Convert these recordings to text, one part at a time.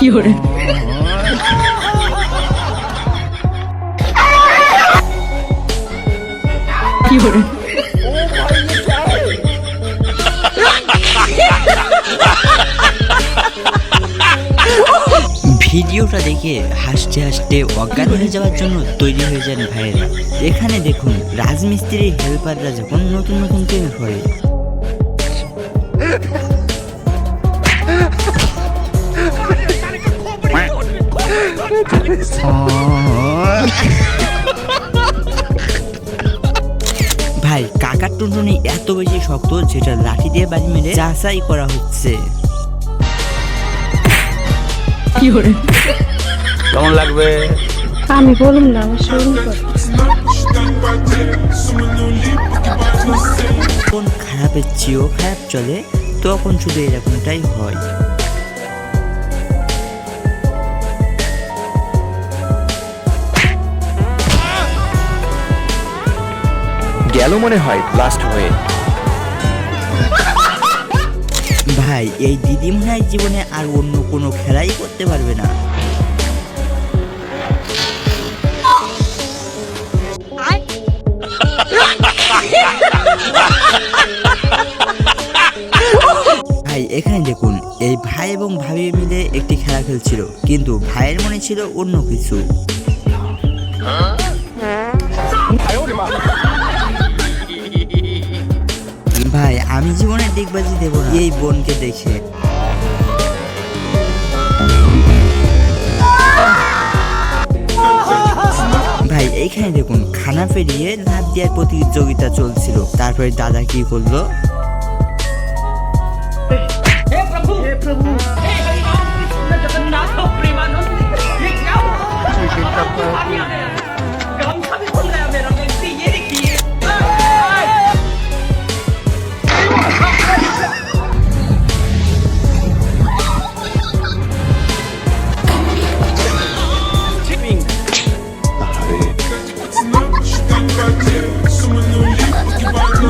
কি করে কি করে ভিডিওটা দেখে হাসতে হাসতে অজ্ঞান হয়ে যাওয়ার জন্য তৈরি হয়ে যান ভাইয়েরা। এখানে দেখুন, রাজমিস্ত্রির হেল্পাররা যখন নতুন নতুন ট্রেন করে। ভাই কাকার টুনটুনি এত বেশি শক্ত যেটা লাঠি দিয়ে বাড়ি মেরে যাচাই করা হচ্ছে। 有人，কেমন লাগবে? আমি বলুন না আমার শরীর করে যখন খারাপের চেয়েও খারাপ চলে তখন শুধু এরকমটাই হয়। গেল মনে হয় ব্লাস্ট হয়ে ভাই এই দিদি মনে হয় জীবনে আর অন্য কোনো খেলাই করতে পারবে না। ভাই এখানে দেখুন এই ভাই এবং ভাবি মিলে একটি খেলা খেলছিল কিন্তু ভাইয়ের মনে ছিল অন্য কিছু। ভাই, আমি জীবনে দিগবাজি দেব এই বোনকে দেখে। ভাই, এইখানে দেখুন, খানা পেরিয়ে লাভ দেওয়ার প্রতিযোগিতা চলছিল। তারপরে দাদা কি করল?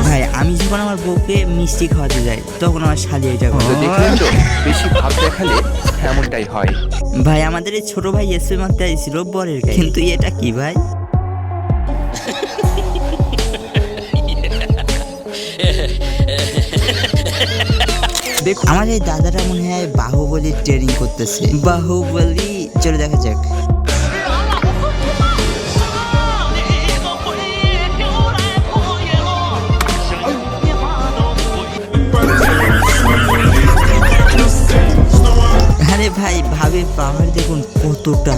ভাই আমি যখন আমার বউকে মিষ্টি খাওয়াতে যাই তখন আমার দেখলেন তো বেশি ভাব দেখালে এমনটাই হয়। ভাই আমাদের এই ছোট ভাই এসে মারতে আইছিল বরের কিন্তু এটা কি ভাই? দেখুন। আমার এই দাদাটা মনে হয় বাহুবলী ট্রেনিং করতেছে। বাহুবলী চলে দেখা যাক। পাহাড় দেখুন কতটা।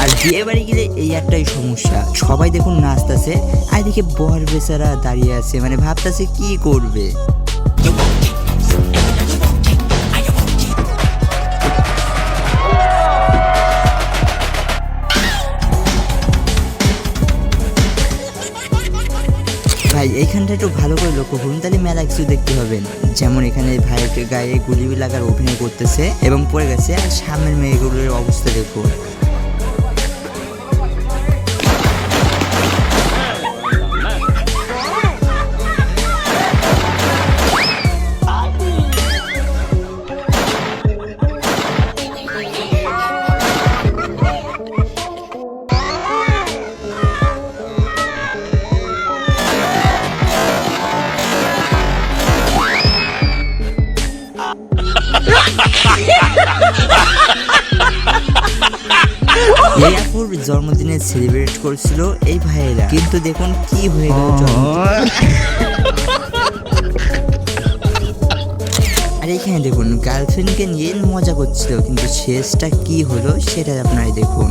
আর বিয়ে বাড়ি গেলে এই একটাই সমস্যা। সবাই দেখুন নাচতেছে আর এদিকে বর বেচারা দাঁড়িয়ে আছে মানে ভাবতেছে কি করবে। ভাই, এইখানটা একটু ভালো করে লক্ষ্য করুন, তাহলে মেলা কিছু দেখতে পাবেন। যেমন এখানে ভাইয়ের গায়ে গুলি লাগার অভিনয় করতেছে এবং পড়ে গেছে, আর সামনের মেয়েগুলোর অবস্থা দেখুন। আপুর জন্মদিনে সেলিব্রেট করছিল এই ভাইয়েরা। কিন্তু দেখুন কি হয়ে গেল এখানে দেখুন গার্লফ্রেন্ডকে নিয়ে মজা করছিল, কিন্তু শেষটা কি হলো সেটা আপনারাই দেখুন।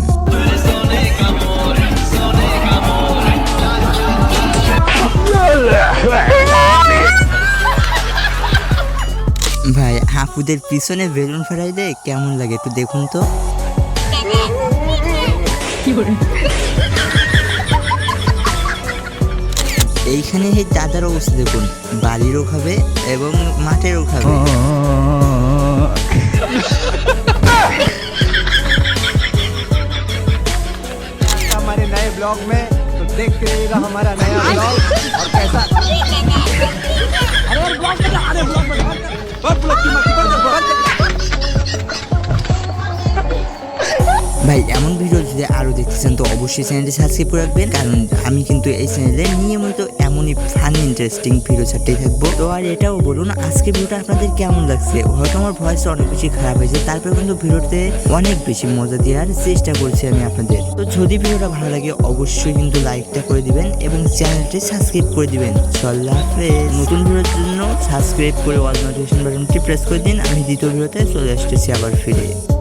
ভাই হাফুদের পিছনে বেলুন ফেরাইলে কেমন লাগে একটু দেখুন তো। এইখানে হে দাদার অবস্থা দেখুন বাড়িরও খাবে এবং মাঠেরও খাবে। আমার নয় ব্লগ মে দেখতে রইগা নয় দেখছেন তো অবশ্যই চ্যানেলটি সাবস্ক্রাইব করে রাখবেন। কারণ আমি কিন্তু এই চ্যানেলে নিয়মিত এমনই ফানি ইন্টারেস্টিং ভিডিও ছাড়তেই থাকব। তো আর এটাও বলুন আজকে ভিডিওটা আপনাদের কেমন লাগছে? হয়তো আমার ভয়েস অনেক বেশি খারাপ হয়েছে তারপরে কিন্তু ভিডিওতে অনেক বেশি মজা দেওয়ার চেষ্টা করছি আমি আপনাদের। তো যদি ভিডিওটা ভালো লাগে, অবশ্যই কিন্তু লাইকটা করে দিবেন এবং চ্যানেলটি সাবস্ক্রাইব করে দিবেন। চল্লা নতুন ভিডিওর জন্য সাবস্ক্রাইব করে অল নোটিফিকেশন বাটনটি প্রেস করে দিন। আমি দ্বিতীয় ভিডিওতে চলে আসতেছি আবার ফিরে।